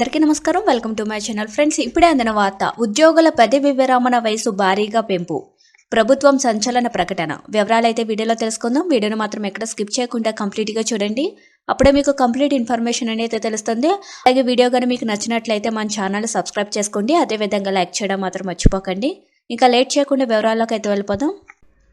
అందరికీ నమస్కారం. Welcome to my channel friends. ఇప్పుడే అందిన వార్త ఉద్యోగుల పదవి విరమణ వయసు భారీగా పెంపు. ప్రభుత్వం సంచలన ప్రకటన. వివరాలైతే వీడియోలో తెలుసుకుందాం. వీడియోను మాత్రం ఎక్కడ స్కిప్ చేయకుండా కంప్లీట్గా చూడండి. అప్పుడే మీకు కంప్లీట్ ఇన్ఫర్మేషన్ అనేది తెలుస్తుంది. అలాగే వీడియో కానీ మీకు నచ్చినట్లయితే మన ఛానల్ సబ్స్క్రైబ్ చేసుకోండి. అదేవిధంగా లైక్ చేయడం మాత్రం మర్చిపోకండి. ఇంకా లేట్ చేయకుండా వివరాల్లోకి అయితే వెళ్ళిపోదాం.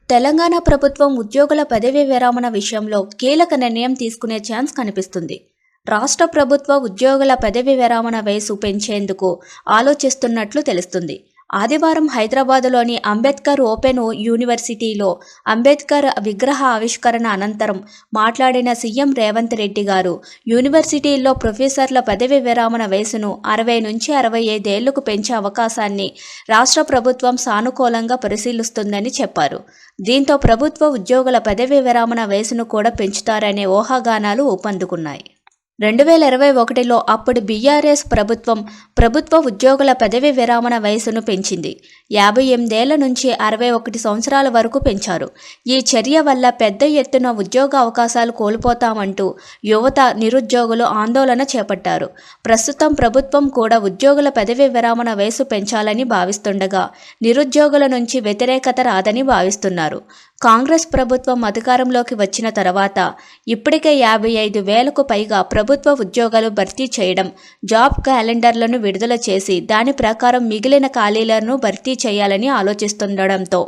తెలంగాణ ప్రభుత్వం ఉద్యోగుల పదవీ విరామణ విషయంలో కీలక నిర్ణయం తీసుకునే ఛాన్స్ కనిపిస్తుంది. రాష్ట్ర ప్రభుత్వ ఉద్యోగుల పదవి విరమణ వయసు పెంచేందుకు ఆలోచిస్తున్నట్లు తెలుస్తుంది. ఆదివారం హైదరాబాదులోని అంబేద్కర్ ఓపెన్ యూనివర్సిటీలో అంబేద్కర్ విగ్రహ ఆవిష్కరణ అనంతరం మాట్లాడిన సీఎం రేవంత్ రెడ్డి గారు యూనివర్సిటీల్లో ప్రొఫెసర్ల పదవి విరమణ వయసును అరవై నుంచి అరవై ఐదేళ్ళకు పెంచే అవకాశాన్ని రాష్ట్ర ప్రభుత్వం సానుకూలంగా పరిశీలిస్తుందని చెప్పారు. దీంతో ప్రభుత్వ ఉద్యోగుల పదవి విరమణ వయసును కూడా పెంచుతారనే ఊహాగానాలు ఊపందుకున్నాయి. రెండు వేల ఇరవై ఒకటిలో అప్పుడు బీఆర్ఎస్ ప్రభుత్వం ప్రభుత్వ ఉద్యోగుల పదవి విరమణ వయసును పెంచింది. యాభై ఎనిమిదేళ్ళ నుంచి అరవై ఒకటి సంవత్సరాల వరకు పెంచారు. ఈ చర్య వల్ల పెద్ద ఎత్తున ఉద్యోగ అవకాశాలు కోల్పోతామంటూ యువత నిరుద్యోగులు ఆందోళన చేపట్టారు. ప్రస్తుతం ప్రభుత్వం కూడా ఉద్యోగుల పదవి విరమణ వయసు పెంచాలని భావిస్తుండగా నిరుద్యోగుల నుంచి వ్యతిరేకత రాదని భావిస్తున్నారు. కాంగ్రెస్ ప్రభుత్వం అధికారంలోకి వచ్చిన తర్వాత ఇప్పటికే యాభై ఐదు వేలకు పైగా ప్రభుత్వ ఉద్యోగాలు భర్తీ చేయడం జాబ్ క్యాలెండర్లను విడుదల చేసి దాని ప్రకారం మిగిలిన ఖాళీలను భర్తీ చేయాలని ఆలోచిస్తుండడంతో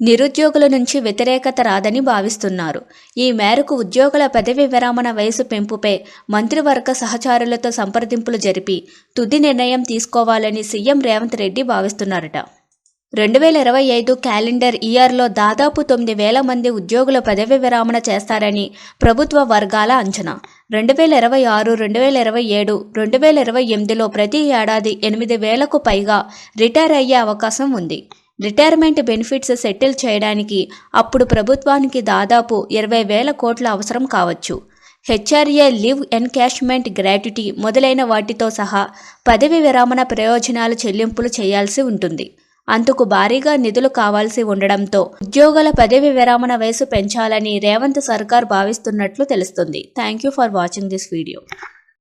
నిరుద్యోగుల నుంచి వ్యతిరేకత రాదని భావిస్తున్నారు. ఈ మేరకు ఉద్యోగుల పదవి విరమణ వయసు పెంపుపై మంత్రివర్గ సహచారులతో సంప్రదింపులు జరిపి తుది నిర్ణయం తీసుకోవాలని సీఎం రేవంత్ రెడ్డి భావిస్తున్నారట. రెండు వేల ఇరవై ఐదు క్యాలెండర్ ఇయర్లో దాదాపు తొమ్మిది వేల మంది ఉద్యోగుల పదవి విరమణ చేస్తారని ప్రభుత్వ వర్గాల అంచనా. రెండు వేల ఇరవై ఆరు రెండు వేల ఇరవై ఏడు రెండు వేల ఇరవై ఎనిమిదిలో ప్రతి ఏడాది ఎనిమిది వేలకు పైగా రిటైర్ అయ్యే అవకాశం ఉంది. రిటైర్మెంట్ బెనిఫిట్స్ సెటిల్ చేయడానికి అప్పుడు ప్రభుత్వానికి దాదాపు ఇరవై వేల కోట్ల అవసరం కావచ్చు. హెచ్ఆర్ఏ లివ్ ఎన్కాష్మెంట్ గ్రాట్యుటీ మొదలైన వాటితో సహా పదవి విరమణ ప్రయోజనాలు చెల్లింపులు చేయాల్సి ఉంటుంది. అందుకు భారీగా నిధులు కావాల్సి ఉండడంతో ఉద్యోగుల పదవి విరమణ వయసు పెంచాలని రేవంత్ సర్కార్ భావిస్తున్నట్లు తెలుస్తుంది. Thank you for watching this video